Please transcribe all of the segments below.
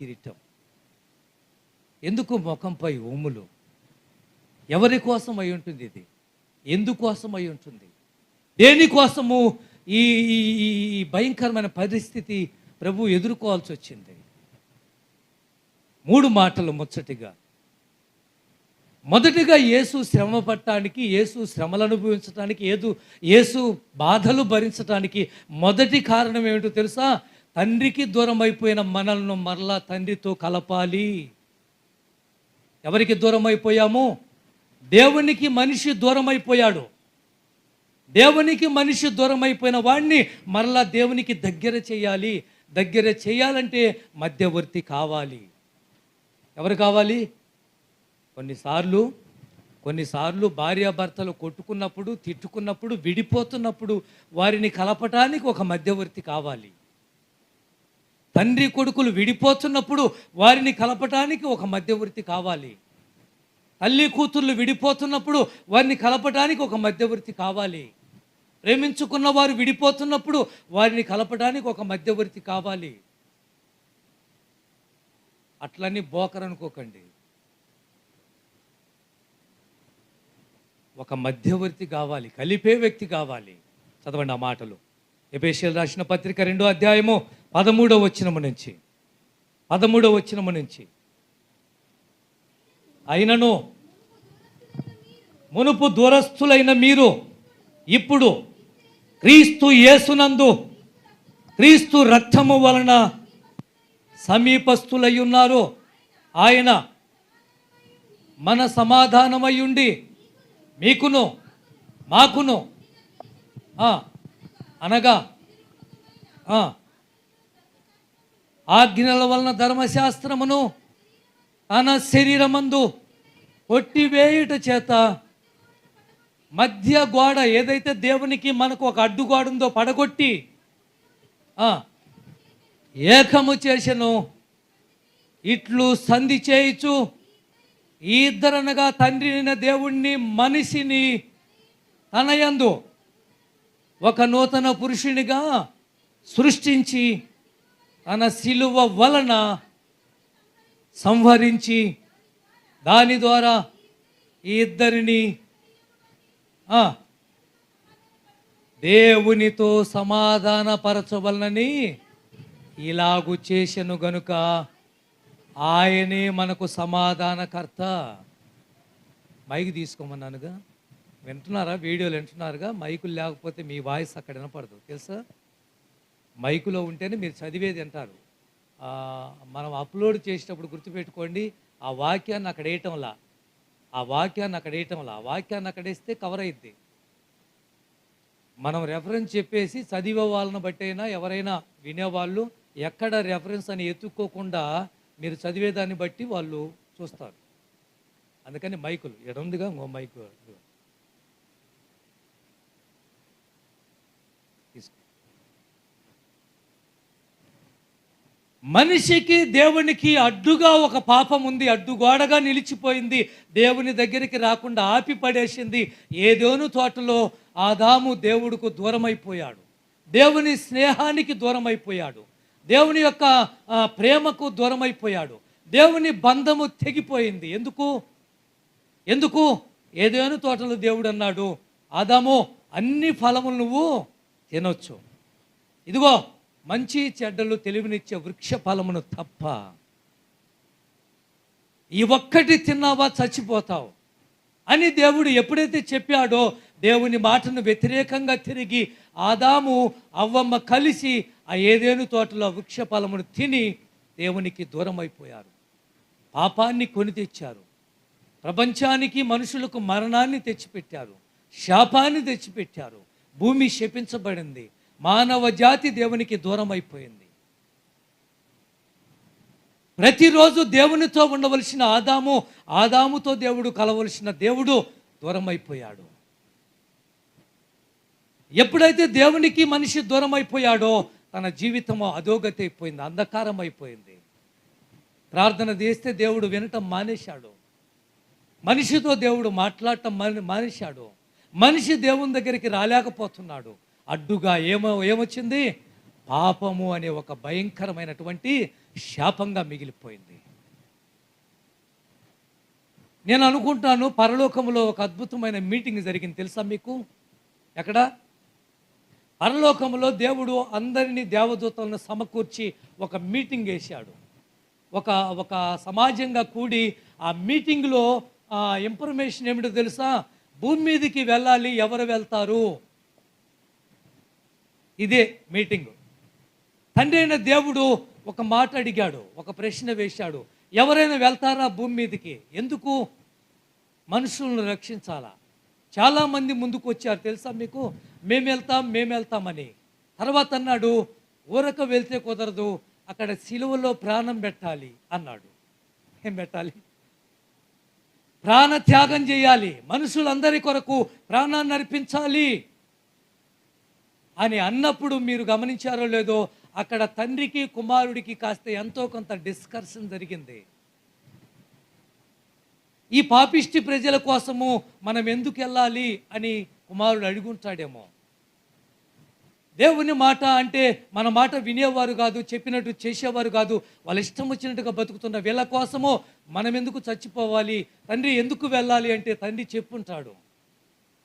కిరీటం. ఎందుకు ముఖంపై ఉమ్ములు? ఎవరి కోసం అయి ఉంటుంది ఇది? ఎందుకోసం అయి ఉంటుంది? దేనికోసము ఈ ఈ- ఈ ఈ భయంకరమైన పరిస్థితి ప్రభు ఎదుర్కోవాల్సి వచ్చింది? మూడు మాటలు ముచ్చటిగా. మొదటిగా యేసు శ్రమ పట్టడానికి యేసు శ్రమలు అనుభవించడానికి ఏదు యేసు బాధలు భరించడానికి మొదటి కారణం ఏమిటో తెలుసా? తండ్రికి దూరం అయిపోయిన మనల్ని మరలా తండ్రితో కలపాలి. ఎవరికి దూరం అయిపోయాము దేవునికి మనిషి దూరం అయిపోయాడు దేవునికి మనిషి దూరం అయిపోయిన వాడిని మరలా దేవునికి దగ్గర చేయాలి. దగ్గర చేయాలంటే మధ్యవర్తి కావాలి. ఎవరు కావాలి? కొన్నిసార్లు కొన్నిసార్లు భార్యాభర్తలు కొట్టుకున్నప్పుడు తిట్టుకున్నప్పుడు విడిపోతున్నప్పుడు వారిని కలపటానికి ఒక మధ్యవర్తి కావాలి. తండ్రి కొడుకులు విడిపోతున్నప్పుడు వారిని కలపటానికి ఒక మధ్యవర్తి కావాలి. తల్లి కూతుర్లు విడిపోతున్నప్పుడు వారిని కలపటానికి ఒక మధ్యవర్తి కావాలి. ప్రేమించుకున్న వారు విడిపోతున్నప్పుడు వారిని కలపటానికి ఒక మధ్యవర్తి కావాలి. అట్లని బోకర్ అనుకోకండి. ఒక మధ్యవర్తి కావాలి కలిపే వ్యక్తి కావాలి. చదవండి ఆ మాటలు. ఎపేషియల్ రాసిన పత్రిక రెండో అధ్యాయము పదమూడవ వచ్చినము నుంచి. పదమూడవ వచ్చినము నుంచి. అయినను మునుపు దూరస్థులైన మీరు ఇప్పుడు క్రీస్తు యేసునందు క్రీస్తు రక్తము వలన సమీపస్థులై ఉన్నారు. ఆయన మన సమాధానమయ్యుండి మీకును మాకును అనగా ఆ, ఆజ్ఞల వలన ధర్మశాస్త్రమును తన శరీరమందు కొట్టివేయుట చేత మధ్య గోడ ఏదైతే దేవునికి మనకు ఒక అడ్డుగోడ ఉందో పడగొట్టి ఏకము చేసెను ఇట్లు సంధి చేయుచు ఇద్దరనగా తండ్రిని దేవుణ్ణి మనిషిని తనయందు ఒక నూతన పురుషునిగా సృష్టించి తన శిలువ వలన సంహరించి దాని ద్వారా ఈ ఇద్దరిని దేవునితో సమాధానపరచవలనని ఇలాగు చేసెను గనుక ఆయనే మనకు సమాధానకర్త. మైక్ తీసుకోమన్నానుగా. వింటున్నారా? వీడియోలు వింటున్నారుగా? మైకులు లేకపోతే మీ వాయిస్ అక్కడ వినపడదు. తెలుసా? మైకులో ఉంటేనే మీరు చదివేది వింటారు మనం అప్లోడ్ చేసేటప్పుడు గుర్తుపెట్టుకోండి ఆ వాక్యాన్ని అక్కడ వేయటంలా ఆ వాక్యాన్ని అక్కడ వేయటంలా ఆ వాక్యాన్ని అక్కడ వేస్తే కవర్ అయింది మనం రెఫరెన్స్ చెప్పేసి చదివే వాళ్ళని బట్టైనా ఎవరైనా వినేవాళ్ళు ఎక్కడ రెఫరెన్స్ అని ఎత్తుక్కోకుండా మీరు చదివేదాన్ని బట్టి వాళ్ళు చూస్తారు. అందుకని మైకులు ఎడందిగా ఇంకో మైకు మనిషికి దేవునికి అడ్డుగా ఒక పాపం ఉంది అడ్డుగోడగా నిలిచిపోయింది దేవుని దగ్గరికి రాకుండా ఆపి పడేసింది ఏదోను తోటలో ఆదాము దేవుడుకు దూరమైపోయాడు. దేవుని స్నేహానికి దూరమైపోయాడు. దేవుని యొక్క ప్రేమకు దూరమైపోయాడు. దేవుని బంధము తెగిపోయింది. ఎందుకు? ఎందుకు? ఏదేను తోటలో దేవుడు అన్నాడు ఆదాము అన్ని ఫలములు నువ్వు తినొచ్చు. ఇదిగో మంచి చెడ్డలు తెలివినిచ్చే వృక్ష ఫలమును తప్ప ఈ ఒక్కటి తిన్నావా చచ్చిపోతావు. అని దేవుడు ఎప్పుడైతే చెప్పాడో దేవుని మాటను వ్యతిరేకంగా తిరిగి ఆదాము అవ్వమ్మ కలిసి ఆ ఏదేను తోటలో వృక్ష ఫలమును తిని దేవునికి దూరం అయిపోయారు పాపాన్ని కొని తెచ్చారు. ప్రపంచానికి మనుషులకు మరణాన్ని తెచ్చిపెట్టారు. శాపాన్ని తెచ్చిపెట్టారు. భూమి శపించబడింది. మానవ జాతి దేవునికి దూరం అయిపోయింది ప్రతిరోజు దేవునితో ఉండవలసిన ఆదాము ఆదాముతో దేవుడు కలవలసిన దేవుడు దూరం అయిపోయాడు ఎప్పుడైతే దేవునికి మనిషి దూరం అయిపోయాడో తన జీవితం అధోగతి అయిపోయింది అంధకారం అయిపోయింది ప్రార్థన చేస్తే దేవుడు వినటం మానేశాడు. మనిషితో దేవుడు మాట్లాడటం మానేశాడు. మనిషి దేవుని దగ్గరికి రాలేకపోతున్నాడు. అడ్డుగా ఏమో ఏమొచ్చింది? పాపము అనే ఒక భయంకరమైనటువంటి శాపంగా మిగిలిపోయింది. నేను అనుకుంటాను పరలోకంలో ఒక అద్భుతమైన మీటింగ్ జరిగింది. తెలుసా మీకు? ఎక్కడ? పరలోకంలో దేవుడు అందరినీ దేవదూతలను సమకూర్చి ఒక మీటింగ్ వేశాడు. ఒక ఒక సమాజంగా కూడి ఆ మీటింగ్లో ఇన్ఫర్మేషన్ ఏమిటో తెలుసా? భూమి మీదకి వెళ్ళాలి ఎవరు వెళ్తారు? ఇదే మీటింగ్. తండ్రి అయిన దేవుడు ఒక మాట అడిగాడు ఒక ప్రశ్న వేశాడు. ఎవరైనా వెళ్తారా భూమి మీదకి? ఎందుకు? మనుషులను రక్షించాలా? చాలామంది ముందుకు వచ్చారు తెలుసా మీకు? మేము వెళ్తాం మేము వెళ్తామని. తర్వాత అన్నాడు ఊరక వెళ్తే కుదరదు అక్కడ సిలువలో ప్రాణం పెట్టాలి అన్నాడు. ఏం పెట్టాలి? ప్రాణ త్యాగం చేయాలి. మనుషులందరి కొరకు ప్రాణాన్ని అర్పించాలి. అని అన్నప్పుడు మీరు గమనించారో లేదో అక్కడ తండ్రికి కుమారుడికి కాస్త ఎంతో కొంత డిస్కర్షన్ జరిగింది. ఈ పాపిష్టి ప్రజల కోసము మనం ఎందుకు వెళ్ళాలి అని కుమారుడు అడుగుంటాడేమో. దేవుని మాట అంటే మన మాట వినేవారు కాదు చెప్పినట్టు చేసేవారు కాదు. వాళ్ళ ఇష్టం వచ్చినట్టుగా బతుకుతున్న వీళ్ళ కోసమో మనం ఎందుకు చచ్చిపోవాలి? తండ్రి ఎందుకు వెళ్ళాలి అంటే తండ్రి చెప్పుంటాడు.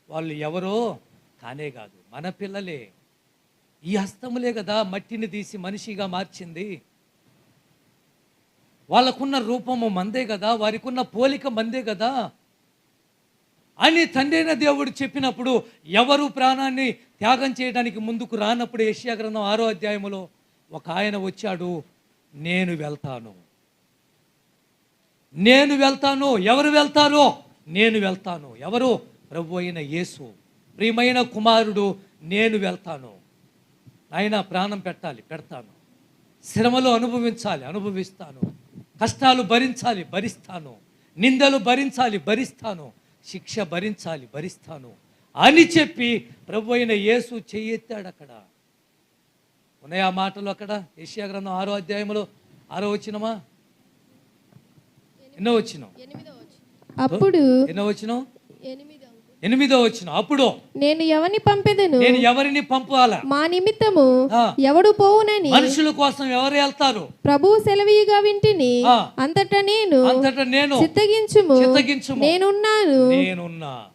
వాళ్ళు ఎవరో కానే కాదు మన పిల్లలే. ఈ హస్తములే కదా మట్టిని తీసి మనిషిగా మార్చింది. వాళ్ళకున్న రూపము మందే కదా వారికున్న పోలిక మందే కదా. అని తండ్రైన దేవుడు చెప్పినప్పుడు ఎవరు ప్రాణాన్ని త్యాగం చేయడానికి ముందుకు రానప్పుడు ఏషియా గ్రంథం ఆరో అధ్యాయములో ఒక ఆయన వచ్చాడు నేను వెళ్తాను. నేను వెళ్తాను. ఎవరు వెళ్తారో? నేను వెళ్తాను. ఎవరు? ప్రభు అయిన యేసు. ప్రియమైన కుమారుడు నేను వెళ్తాను. ఆయన ప్రాణం పెట్టాలి పెడతాను. శ్రమలు అనుభవించాలి అనుభవిస్తాను. కష్టాలు భరించాలి భరిస్తాను. నిందలు భరించాలి భరిస్తాను. శిక్ష భరించాలి భరిస్తాను. అని చెప్పి ప్రభు అయిన యేసు చెయ్యెత్తాడు అక్కడ. ఉన్నాయి ఆ మాటలు అక్కడ? ఏషియా గ్రంథం ఆరో అధ్యాయంలో ఆరో వచ్చినమా ఎన్నో వచ్చినాం అప్పుడు ఎన్నో వచ్చినాం ఎనిమిదో వచ్చిన అప్పుడు. నేను ఎవరిని పంపెదను? నేను ఎవరిని పంపాలా? మా నిమిత్తము. ఎవడు పోవునని? మనుషుల కోసం ఎవరు వెళ్తారు? ప్రభువు సెలవీగా వింటిని. అంతటా నేను అంతటా నేను చిత్తగించుము చిత్తగించుము నేనున్నాను. నేనున్నా.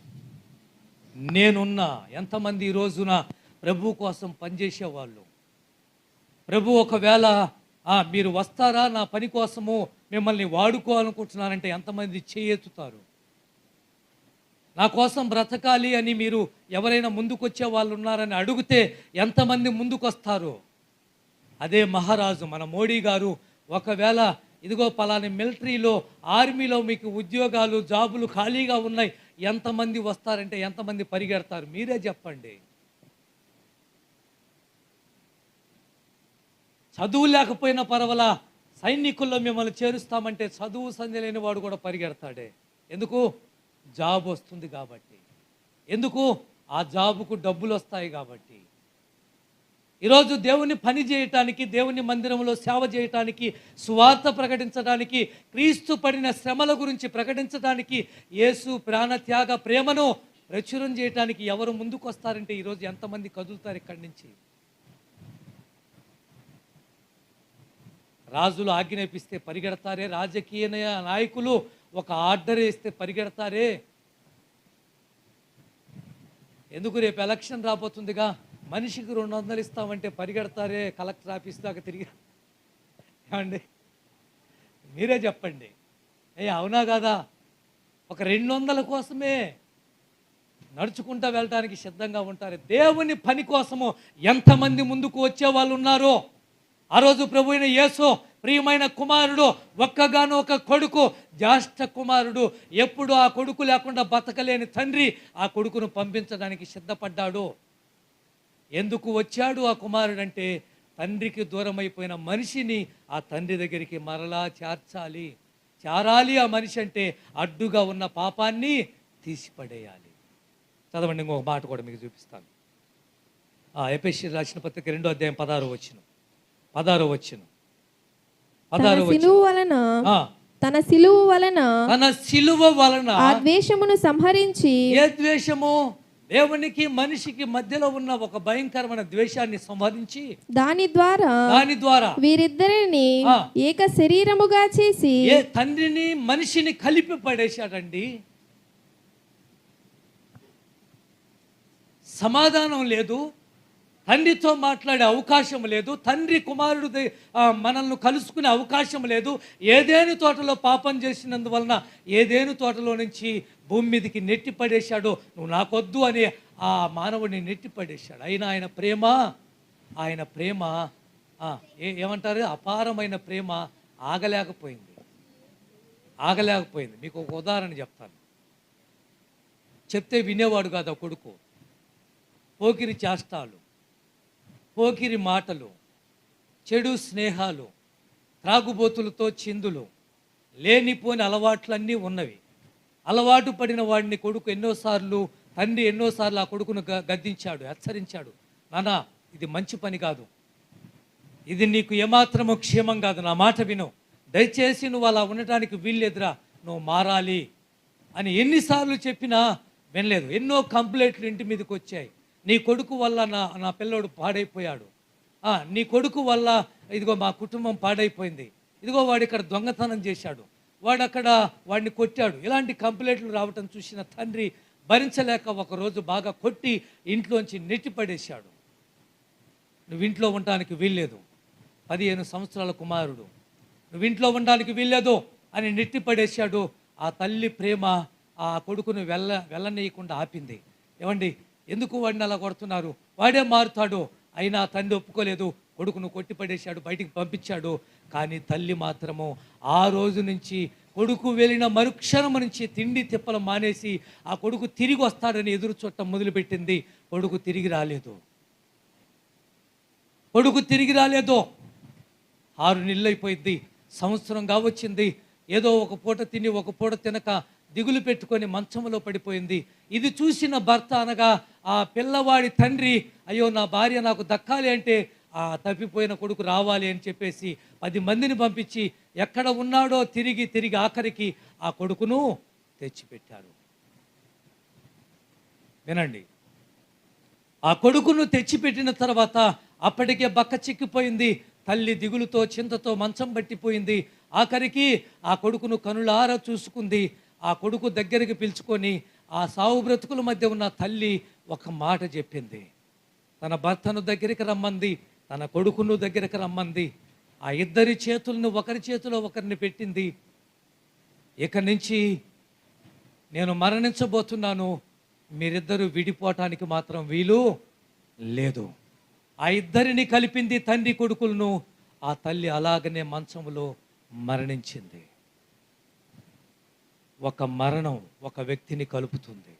నేనున్నా. ఎంతమంది ఈ రోజున ప్రభు కోసం పనిచేసేవాళ్ళు? ప్రభు ఒకవేళ "ఆ, మీరు వస్తారా? నా పని కోసము మిమ్మల్ని వాడుకోవాలనుకుంటున్నారంటే ఎంతమంది చేయెత్తుతారు నా కోసం బ్రతకాలి అని మీరు ఎవరైనా ముందుకొచ్చే వాళ్ళు ఉన్నారని అడిగితే ఎంతమంది ముందుకొస్తారు? అదే మహారాజు మన మోడీ గారు ఒకవేళ ఇదిగో పలాని మిలిటరీలో ఆర్మీలో మీకు ఉద్యోగాలు జాబులు ఖాళీగా ఉన్నాయి ఎంతమంది వస్తారంటే ఎంతమంది పరిగెడతారు? మీరే చెప్పండి. చదువు లేకపోయినా పర్వాలా సైనికుల్లో మిమ్మల్ని చేరుస్తామంటే చదువు సంధి లేని వాడు కూడా పరిగెడతాడే. ఎందుకు? జాబ్ వస్తుంది కాబట్టి. ఎందుకు? ఆ జాబుకు డబ్బులు వస్తాయి కాబట్టి. ఈరోజు దేవుని పని చేయటానికి దేవుని మందిరంలో సేవ చేయటానికి సువార్త ప్రకటించడానికి క్రీస్తు పడిన శ్రమల గురించి ప్రకటించడానికి యేసు ప్రాణత్యాగ ప్రేమను ప్రచురం చేయటానికి ఎవరు ముందుకు వస్తారంటే ఈరోజు ఎంతమంది కదులుతారు ఇక్కడి నుంచి? రాజులు ఆజ్ఞాపిస్తే పరిగెడతారే రాజకీయ నాయకులు ఒక ఆర్డర్ వేస్తే పరిగెడతారే? ఎందుకు రేపు ఎలక్షన్ రాబోతుందిగా? మనిషికి రెండు వందలు ఇస్తామంటే పరిగెడతారే? కలెక్టర్ ఆఫీస్ దాకా తిరిగి ఏమండి? మీరే చెప్పండి. ఏ అవునా కాదా? ఒక రెండు వందల కోసమే నడుచుకుంటా వెళ్ళటానికి సిద్ధంగా ఉంటారు. దేవుని పని కోసము ఎంతమంది ముందుకు వచ్చే వాళ్ళు ఉన్నారో ఆ రోజు ప్రభు అయిన యేసు ప్రియమైన కుమారుడు ఒక్కగాను ఒక కొడుకు జ్యేష్ఠ కుమారుడు ఎప్పుడు ఆ కొడుకు లేకుండా బతకలేని తండ్రి ఆ కొడుకును పంపించడానికి సిద్ధపడ్డాడు. ఎందుకు వచ్చాడు ఆ కుమారుడు అంటే తండ్రికి దూరమైపోయిన మనిషిని ఆ తండ్రి దగ్గరికి మరలా చేర్చాలి. చేరాలి ఆ మనిషి అంటే అడ్డుగా ఉన్న పాపాన్ని తీసిపడేయాలి. చదవండి ఇంకొక మాట కూడా మీకు చూపిస్తాను. ఆ ఎపిసి రాసిన పత్రిక రెండో అధ్యాయం పదారు వచ్చిన పదారు వచ్చిన సిలువు వలన తన సిలువు వలన తన సిలువ వలన ఆ ద్వేషమును సంహరించి ఏ ద్వేషము? దేవునికి మనిషికి మధ్యలో ఉన్న ఒక భయంకరమైన ద్వేషాన్ని సంహరించి దాని ద్వారా దాని ద్వారా వీరిద్దరిని. ఏక శరీరముగా చేసి ఏ తండ్రిని మనిషిని కలిపి పడేశాడండి. సమాధానం లేదు. తండ్రితో మాట్లాడే అవకాశం లేదు. తండ్రి కుమారుడు మనల్ని కలుసుకునే అవకాశం లేదు. ఏదేను తోటలో పాపం చేసినందువలన ఏదేను తోటలో నుంచి భూమి మీదకి నెట్టి పడేశాడు నువ్వు నాకొద్దు అని ఆ మానవుడిని నెట్టి పడేశాడు. అయినా ఆయన ప్రేమ ఆయన ప్రేమ ఏ ఏమంటారు? అపారమైన ప్రేమ ఆగలేకపోయింది. ఆగలేకపోయింది. మీకు ఒక ఉదాహరణ చెప్తాను. చెప్తే వినేవాడు కాదు ఆ కొడుకు. పోకిరి చేష్టాలు. పోకిరి మాటలు చెడు స్నేహాలు త్రాగుబోతులతో చిందులు లేనిపోని అలవాట్లన్నీ ఉన్నవి. అలవాటు పడిన వాడిని కొడుకు ఎన్నోసార్లు తండ్రి ఎన్నోసార్లు ఆ కొడుకును గ- గద్దించాడు హెచ్చరించాడు. నానా ఇది మంచి పని కాదు. ఇది నీకు ఏమాత్రము క్షేమం కాదు. నా మాట విను. దయచేసి నువ్వు అలా ఉండటానికి వీల్లేదురా. నువ్వు మారాలి. అని ఎన్నిసార్లు చెప్పినా వినలేదు. ఎన్నో కంప్లైంట్లు ఇంటి మీదకి వచ్చాయి నీ కొడుకు వల్ల నా నా పిల్లోడు పాడైపోయాడు. నీ కొడుకు వల్ల ఇదిగో మా కుటుంబం పాడైపోయింది. ఇదిగో వాడు ఇక్కడ దొంగతనం చేశాడు. వాడు అక్కడ వాడిని కొట్టాడు. ఇలాంటి కంప్లైంట్లు రావటం చూసిన తండ్రి భరించలేక ఒకరోజు బాగా కొట్టి ఇంట్లోంచి నెట్టి పడేశాడు నువ్వు ఇంట్లో ఉండటానికి వీల్లేదు. పదిహేను సంవత్సరాల కుమారుడు. నువ్వు ఇంట్లో ఉండడానికి వీల్లేదు అని నెట్టి పడేశాడు ఆ తల్లి ప్రేమ ఆ కొడుకును వెళ్ళ వెళ్ళనీయకుండా ఆపింది. ఏమండి ఎందుకు వాడిని అలా కొడుతున్నారు? వాడే మారుతాడు. అయినా తండ్రి ఒప్పుకోలేదు. కొడుకును కొట్టిపడేశాడు బయటికి పంపించాడు. కానీ తల్లి మాత్రము ఆ రోజు నుంచి కొడుకు వెళ్ళిన మరుక్షణం నుంచి తిండి తిప్పలు మానేసి ఆ కొడుకు తిరిగి వస్తాడని ఎదురు చూడటం మొదలుపెట్టింది. కొడుకు తిరిగి రాలేదు. కొడుకు తిరిగి రాలేదు. ఆరు నెలలు అయిపోయింది సంవత్సరం కావచ్చింది. ఏదో ఒక పూట తిని ఒక పూట తినక దిగులు పెట్టుకొని మంచంలో పడిపోయింది. ఇది చూసిన భర్త అనగా ఆ పిల్లవాడి తండ్రి అయ్యో నా భార్య నాకు దక్కాలి అంటే ఆ తప్పిపోయిన కొడుకు రావాలి అని చెప్పేసి పది మందిని పంపించి ఎక్కడ ఉన్నాడో తిరిగి తిరిగి ఆఖరికి ఆ కొడుకును తెచ్చిపెట్టారు. వినండి. ఆ కొడుకును తెచ్చిపెట్టిన తర్వాత అప్పటికే బక్క చిక్కిపోయింది. తల్లి దిగులుతో చింతతో మంచం పట్టిపోయింది. ఆఖరికి ఆ కొడుకును కనులారా చూసుకుంది. ఆ కొడుకు దగ్గరికి పిలుచుకొని ఆ సావు బ్రతుకుల మధ్య ఉన్న తల్లి ఒక మాట చెప్పింది. తన భర్తను దగ్గరికి రమ్మంది తన కొడుకును దగ్గరికి రమ్మంది. ఆ ఇద్దరి చేతులను ఒకరి చేతిలో ఒకరిని పెట్టింది. ఇక నుంచి నేను మరణించబోతున్నాను. మీరిద్దరూ విడిపోవటానికి మాత్రం వీలు లేదు. ఆ ఇద్దరిని కలిపింది తండ్రి కొడుకులను. ఆ తల్లి అలాగనే మంచంలో మరణించింది. ఒక మరణం ఒక వ్యక్తిని కలుపుతుంది.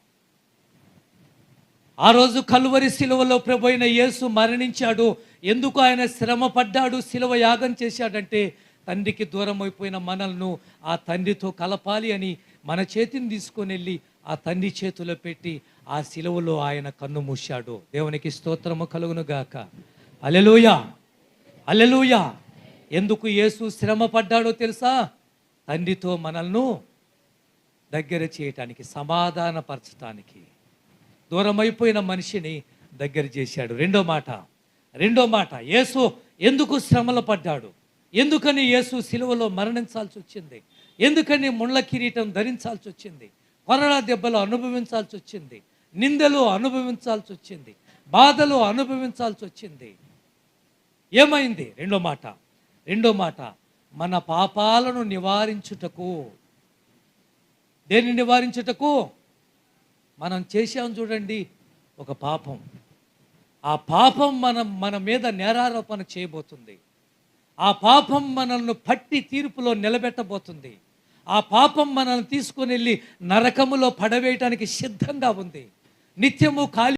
ఆ రోజు కలువరి శిలువలో ప్రభు యేసు మరణించాడు. ఎందుకు ఆయన శ్రమ పడ్డాడు? శిలువ యాగం చేశాడంటే తండ్రికి దూరం అయిపోయిన మనల్ని ఆ తండ్రితో కలపాలి అని మన చేతిని తీసుకొని వెళ్ళి ఆ తండ్రి చేతిలో పెట్టి ఆ శిలువలో ఆయన కన్ను మూశాడు. దేవునికి స్తోత్రము కలుగునుగాక అలెలుయా అలెలుయా ఎందుకు యేసు శ్రమ పడ్డాడో తెలుసా? తండ్రితో మనల్ని దగ్గర చేయటానికి సమాధానపరచటానికి దూరమైపోయిన మనిషిని దగ్గర చేశాడు. రెండో మాట రెండో మాట యేసు ఎందుకు శ్రమలు పడ్డాడు? ఎందుకని యేసు సిలువలో మరణించాల్సి వచ్చింది? ఎందుకని ముళ్ళ కిరీటం ధరించాల్సి వచ్చింది? కొరడా దెబ్బలు అనుభవించాల్సి వచ్చింది? నిందలు అనుభవించాల్సి వచ్చింది? బాధలు అనుభవించాల్సి వచ్చింది? ఏమైంది? రెండో మాట రెండో మాట మన పాపాలను నివారించుటకు దేన్ని నివారించుటకు? మనం చేశాం చూడండి ఒక పాపం. ఆ పాపం మనం మన మీద నేరారోపణ చేయబోతుంది. ఆ పాపం మనల్ని పట్టి తీర్పులో నిలబెట్టబోతుంది. ఆ పాపం మనల్ని తీసుకుని వెళ్ళి నరకములో పడవేయటానికి సిద్ధంగా ఉంది. నిత్యము ఖాళీ